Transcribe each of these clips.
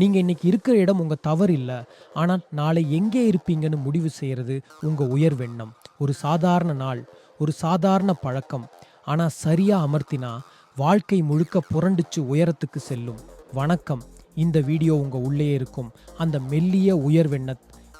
நீங்கள் இன்றைக்கி இருக்கிற இடம் உங்கள் தவறு இல்லை. ஆனால் நாளை எங்கே இருப்பீங்கன்னு முடிவு செய்கிறது உங்கள் உயர்வெண்ணம் ஒரு சாதாரண நாள் ஒரு சாதாரண பழக்கம். ஆனால் சரியாக அமர்த்தினா வாழ்க்கை முழுக்க புரண்டுச்சு உயரத்துக்கு செல்லும். வணக்கம். இந்த வீடியோ உங்கள் உள்ளே இருக்கும். அந்த மெல்லிய உயர்வெண்ண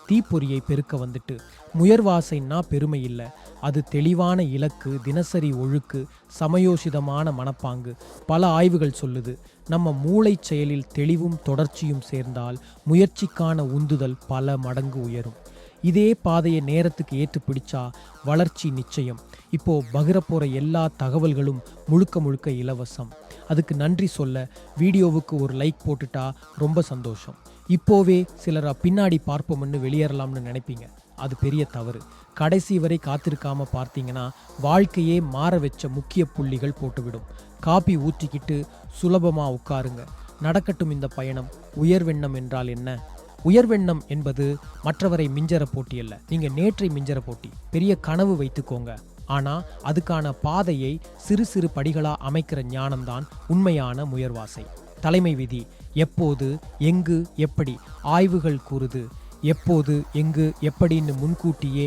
தீப்பொறியை பெருக்க வந்துட்டு. முயர்வாசைன்னா பெருமை இல்லை. அது தெளிவான இலக்கு தினசரி ஒழுக்கு சமயோசிதமான மனப்பாங்கு. பல ஆய்வுகள் சொல்லுது நம்ம மூளைச் செயலில் தெளிவும் தொடர்ச்சியும் சேர்ந்தால் முயற்சிக்கான உந்துதல் பல மடங்கு உயரும். இதே பாதையை நேரத்துக்கு ஏற்று பிடிச்சா வளர்ச்சி நிச்சயம். இப்போ பகிர எல்லா தகவல்களும் முழுக்க முழுக்க இலவசம். அதுக்கு நன்றி சொல்ல வீடியோவுக்கு ஒரு லைக் போட்டுட்டா ரொம்ப சந்தோஷம். இப்போவே சிலர் பின்னாடி பார்ப்போம்னு வெளியேறலாம்னு நினைப்பீங்க. அது பெரிய தவறு. கடைசி வரை காத்திருக்காம பார்த்தீங்கன்னா வாழ்க்கையே மாற வச்ச முக்கிய புள்ளிகள் போட்டுவிடும். காப்பி ஊற்றிக்கிட்டு சுலபமாக உட்காருங்க. நடக்கட்டும் இந்த பயணம். உயர்வெண்ணம் என்றால் என்ன? உயர்வெண்ணம் என்பது மற்றவரை மிஞ்சற போட்டி அல்ல. நீங்கள் நேற்றை மிஞ்சற போட்டி. பெரிய கனவு வைத்துக்கோங்க. ஆனால் அதுக்கான பாதையை சிறு சிறு படிகளாக அமைக்கிற ஞானம்தான் உண்மையான முயர்வாசை தலைமை விதி எப்போது எங்கு எப்படி ஆய்வுகள் கூறுது. எப்போது எங்கு எப்படின்னு முன்கூட்டியே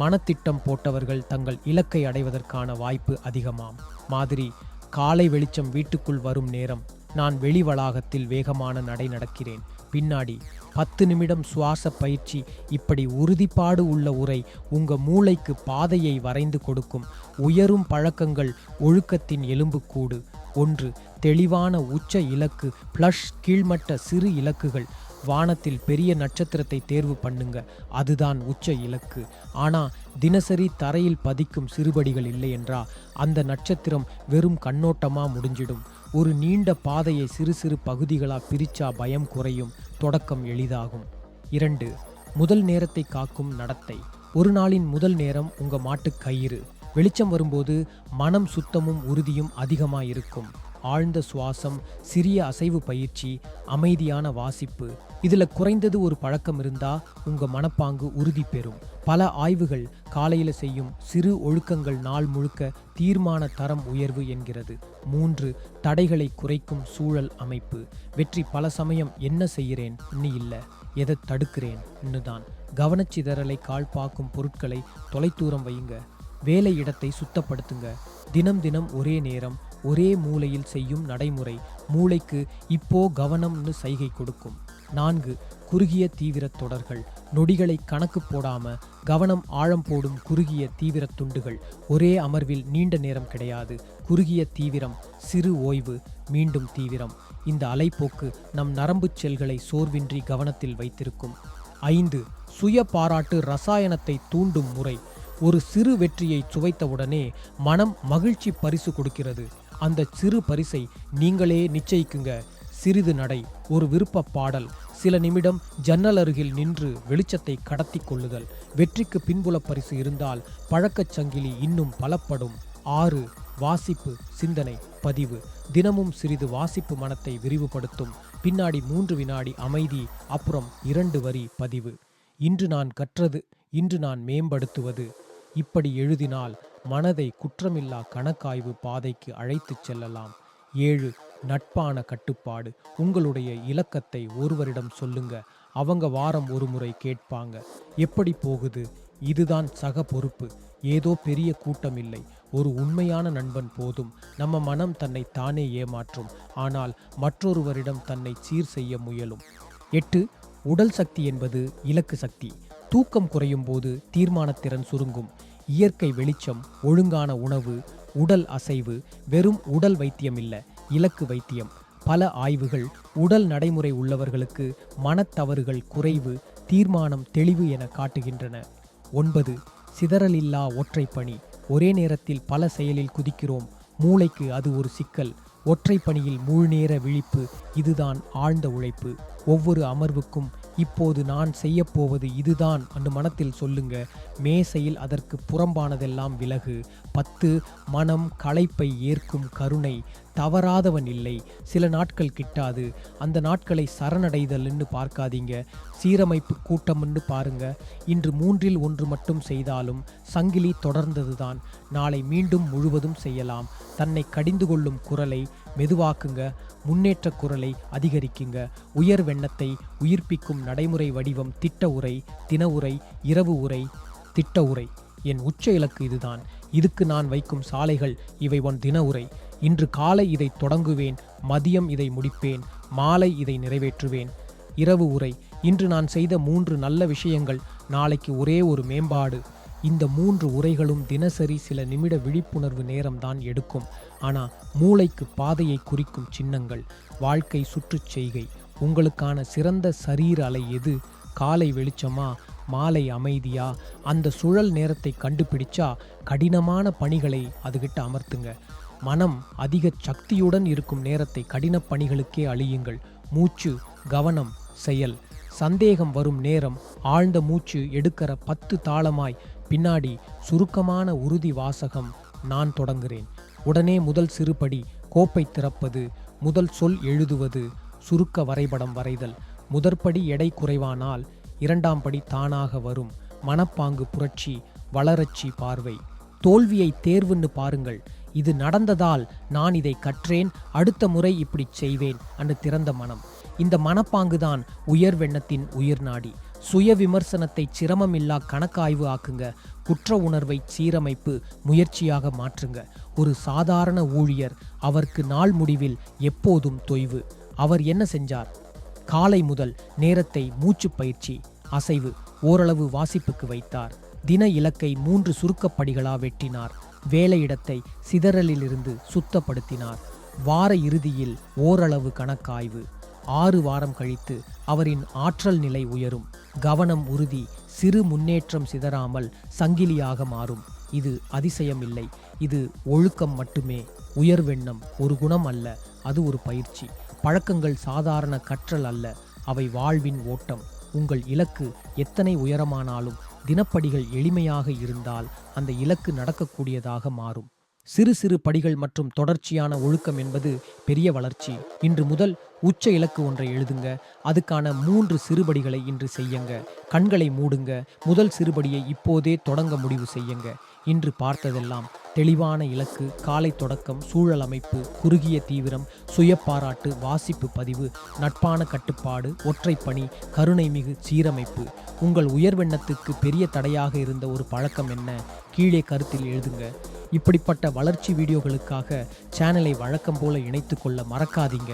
மனத்திட்டம் போட்டவர்கள் தங்கள் இலக்கை அடைவதற்கான வாய்ப்பு அதிகமாம். மாதிரி காலை வெளிச்சம் வீட்டுக்குள் வரும் நேரம் நான் வெளி வளாகத்தில் வேகமான நடை நடக்கிறேன். பின்னாடி பத்து நிமிடம் சுவாச பயிற்சி இப்படி உறுதிப்பாடு உள்ள உரை உங்க மூளைக்கு பாதையை வரைந்து கொடுக்கும். உயரும் பழக்கங்கள் ஒழுக்கத்தின் எலும்புக்கூடு. ஒன்று தெளிவான உச்ச இலக்கு ப்ளஷ் கீழ்மட்ட சிறு இலக்குகள். வானத்தில் பெரிய நட்சத்திரத்தை தேர்வு பண்ணுங்க. அதுதான் உச்ச இலக்கு. ஆனால் தினசரி தரையில் பதிக்கும் சிறுபடிகள் இல்லை அந்த நட்சத்திரம் வெறும் கண்ணோட்டமாக முடிஞ்சிடும். ஒரு நீண்ட பாதையை சிறு சிறு பகுதிகளாக பிரிச்சா பயம் குறையும் தொடக்கம் எளிதாகும். இரண்டு முதல் நேரத்தை காக்கும் நடத்தை. ஒரு நாளின் முதல் நேரம் உங்கள் மாட்டு கயிறு. வெளிச்சம் வரும்போது மனம் சுத்தமும் உறுதியும் அதிகமாக இருக்கும் ஆழ்ந்த சுவாசம் சிறிய அசைவு பயிற்சி அமைதியான வாசிப்பு. இதுல குறைந்தது ஒரு பழக்கம் இருந்தா உங்க மனப்பாங்கு உறுதி பெறும். பல ஆய்வுகள் காலையில் செய்யும் சிறு ஒழுக்கங்கள் நாள் முழுக்க தீர்மான தரம் உயர்வு என்கிறது. மூன்று தடைகளை குறைக்கும் சூழல் அமைப்பு. வெற்றி பல சமயம் என்ன செய்கிறேன்? இன்னி இல்லை. எதை தடுக்கிறேன்? தான் கவனச்சிதறலை கால்பாக்கும் பொருட்களை தொலைத்தூரம் வையுங்க. வேலை இடத்தை சுத்தப்படுத்துங்க. தினம் தினம் ஒரே நேரம் ஒரே மூலையில் செய்யும் நடைமுறை மூளைக்கு இப்போ கவனம்னு சைகை கொடுக்கும். நான்கு குறுகிய தீவிர தொடர்கள். நொடிகளை கணக்கு போடாம கவனம் ஆழம் போடும் குறுகிய தீவிர துண்டுகள். ஒரே அமர்வில் நீண்ட நேரம் கிடையாது. குறுகிய தீவிரம் சிறு ஓய்வு மீண்டும் தீவிரம். இந்த அலைப்போக்கு நம் நரம்பு செல்களை சோர்வின்றி கவனத்தில் வைத்திருக்கும். ஐந்து சுய பாராட்டு ரசாயனத்தை தூண்டும் முறை. ஒரு சிறு வெற்றியை சுவைத்தவுடனே மனம் மகிழ்ச்சி பரிசு கொடுக்கிறது. அந்த சிறு பரிசை நீங்களே நிச்சயிக்குங்க. சிறிது நடை ஒரு விருப்ப பாடல். சில நிமிடம் ஜன்னல் அருகில் நின்று வெளிச்சத்தை கடத்தி கொள்ளுதல். வெற்றிக்கு பின்புல பரிசு இருந்தால் பழக்கச் சங்கிலி இன்னும் பலப்படும். ஆறு வாசிப்பு சிந்தனை பதிவு. தினமும் சிறிது வாசிப்பு மனத்தை விரிவுபடுத்தும். பின்னாடி மூன்று வினாடி அமைதி அப்புறம் இரண்டு வரி பதிவு. இன்று நான் கற்றது இன்று நான் மேம்படுத்துவது. இப்படி எழுதினால் மனதை குற்றமில்லா கணக்காய்வு பாதைக்கு அழைத்துச் செல்லலாம். ஏழு நட்பான கட்டுப்பாடு. உங்களுடைய இலக்கத்தை ஒருவரிடம் சொல்லுங்க. அவங்க வாரம் ஒரு முறை கேட்பாங்க. எப்படி போகுது? இதுதான் சக பொறுப்பு. ஏதோ பெரிய கூட்டம் இல்லை ஒரு உண்மையான நண்பன் போதும். நம்ம மனம் தன்னை தானே ஏமாற்றும். ஆனால் மற்றொருவரிடம் தன்னை சீர் செய்ய முயலும். எட்டு உடல் சக்தி என்பது இலக்கு சக்தி. தூக்கம் குறையும் போது தீர்மானத்திறன் சுருங்கும். இயற்கை வெளிச்சம் ஒழுங்கான உணவு உடல் அசைவு வெறும் உடல் வைத்தியம் இல்லை இலக்கு வைத்தியம். பல ஆய்வுகள் உடல் நடைமுறை உள்ளவர்களுக்கு மனத்தவறுகள் குறைவு தீர்மானம் தெளிவு என காட்டுகின்றன. ஒன்பது சிதறலில்லா ஒற்றை ஒரே நேரத்தில் பல செயலில் குதிக்கிறோம். மூளைக்கு அது ஒரு சிக்கல். ஒற்றைப்பணியில் முழுநேர விழிப்பு இதுதான் ஆழ்ந்த உழைப்பு. ஒவ்வொரு அமர்வுக்கும் இப்போது நான் செய்யப்போவது இதுதான். அன்று மனத்தில் சொல்லுங்க மேசையில் அதற்கு புறம்பானதெல்லாம் விலகு. பத்து மனம் களைப்பை ஏற்கும் கருணை. தவறாதவன் இல்லை. சில நாட்கள் கிட்டாது. அந்த நாட்களை சரணடைதல்னு பார்க்காதீங்க. சீரமைப்பு கூட்டம்னு பாருங்க. இன்று மூன்றில் ஒன்று மட்டும் செய்தாலும் சங்கிலி தொடர்ந்ததுதான். நாளை மீண்டும் முழுவதும் செய்யலாம். தன்னை கடிந்து கொள்ளும் குரலை மெதுவாக்குங்க. முன்னேற்ற குரலை அதிகரிக்குங்க. உயர் வெண்ணத்தை உயிர்ப்பிக்கும் நடைமுறை வடிவம் திட்ட உரை தின உரை இரவு உரை திட்ட உரை. என் உச்ச இலக்கு இதுதான். இதுக்கு நான் வைக்கும் சாலைகள் இவை ஒன் தின உரை. இன்று காலை இதை தொடங்குவேன் மதியம் இதை முடிப்பேன் மாலை இதை நிறைவேற்றுவேன். இரவு உரை இன்று நான் செய்த மூன்று நல்ல விஷயங்கள் நாளைக்கு ஒரே ஒரு மேம்பாடு. இந்த மூன்று உரைகளும் தினசரி சில நிமிட விழிப்புணர்வு நேரம்தான் எடுக்கும். ஆனால் மூளைக்கு பாதையை குறிக்கும் சின்னங்கள். வாழ்க்கை சுற்றுச் செய்கை. உங்களுக்கான சிறந்த சரீர அலை எது? காலை வெளிச்சமா? மாலை அமைதியா? அந்த சுழல் நேரத்தை கண்டுபிடிச்சா கடினமான பணிகளை அதுகிட்ட அமர்த்துங்க. மனம் அதிக சக்தியுடன் இருக்கும் நேரத்தை கடினப் பணிகளுக்கே அழியுங்கள். மூச்சு கவனம் செயல். சந்தேகம் வரும் நேரம் ஆழ்ந்த மூச்சு எடுக்கிற பத்து தாளமாய். பின்னாடி சுருக்கமான உறுதி வாசகம் நான் தொடங்குகிறேன் உடனே முதல் சிறுபடி கோப்பை திறப்பது. முதல் சொல் எழுதுவது. சுருக்க வரைபடம் வரைதல். முதற்படி எடை குறைவானால் இரண்டாம் படி தானாக வரும். மனப்பாங்கு புரட்சி வளரச்சி பார்வை. தோல்வியை தேர்வுன்னு பாருங்கள். இது நடந்ததால் நான் இதை கற்றேன் அடுத்த முறை இப்படி செய்வேன் அன்று திறந்த மனம். இந்த மனப்பாங்குதான் உயர்வெண்ணத்தின் உயிர் நாடி. சுய விமர்சனத்தை சிரமமில்லா கணக்காய்வு ஆக்குங்க. குற்ற உணர்வை சீரமைப்பு முயற்சியாக மாற்றுங்க. ஒரு சாதாரண ஊழியர் அவருக்கு நாள் முடிவில் எப்போதும் தொய்வு. அவர் என்ன செஞ்சார்? காலை முதல் நேரத்தை மூச்சு பயிற்சி அசைவு ஓரளவு வாசிப்புக்கு வைத்தார். தின இலக்கை மூன்று சுருக்கப்படிகளா வெட்டினார். வேலையிடத்தை சிதறலிலிருந்து சுத்தப்படுத்தினார். வார இறுதியில் ஓரளவு கணக்காய்வு. ஆறு வாரம் கழித்து அவரின் ஆற்றல் நிலை உயரும். கவனம் உறுதி சிறு முன்னேற்றம் சிதறாமல் சங்கிலியாக மாறும். இது அதிசயமில்லை. இது ஒழுக்கம் மட்டுமே. உயர்வெண்ணம் ஒரு குணம் அல்ல அது ஒரு பயிற்சி. பழக்கங்கள் சாதாரண கற்றல் அல்ல அவை வாழ்வின் ஓட்டம். உங்கள் இலக்கு எத்தனை உயரமானாலும் தினப்படிகள் எளிமையாக இருந்தால் அந்த இலக்கு நடக்கக்கூடியதாக மாறும். சிறு சிறு படிகள் மற்றும் தொடர்ச்சியான ஒழுக்கம் என்பது பெரிய வளர்ச்சி. இன்று முதல் உச்ச இலக்கு ஒன்றை எழுதுங்க. அதுக்கான மூன்று சிறுபடிகளை இன்று செய்யுங்க. கண்களை மூடுங்க. முதல் சிறுபடியை இப்போதே தொடங்க முடிவு செய்யுங்க. இன்று பார்த்ததெல்லாம் தெளிவான இலக்கு காலை தொடக்கம் சூழல் அமைப்பு குறுகிய தீவிரம் சுயப்பாராட்டு வாசிப்பு பதிவு நட்பான கட்டுப்பாடு ஒற்றைப்பணி கருணை மிகு சீரமைப்பு. உங்கள் உயர்வெண்ணத்துக்கு பெரிய தடையாக இருந்த ஒரு பழக்கம் என்ன? கீழே கருத்தில் எழுதுங்க. இப்படிப்பட்ட வளர்ச்சி வீடியோகளுக்காக சேனலை வழக்கம் போல இணைத்து கொள்ள மறக்காதீங்க.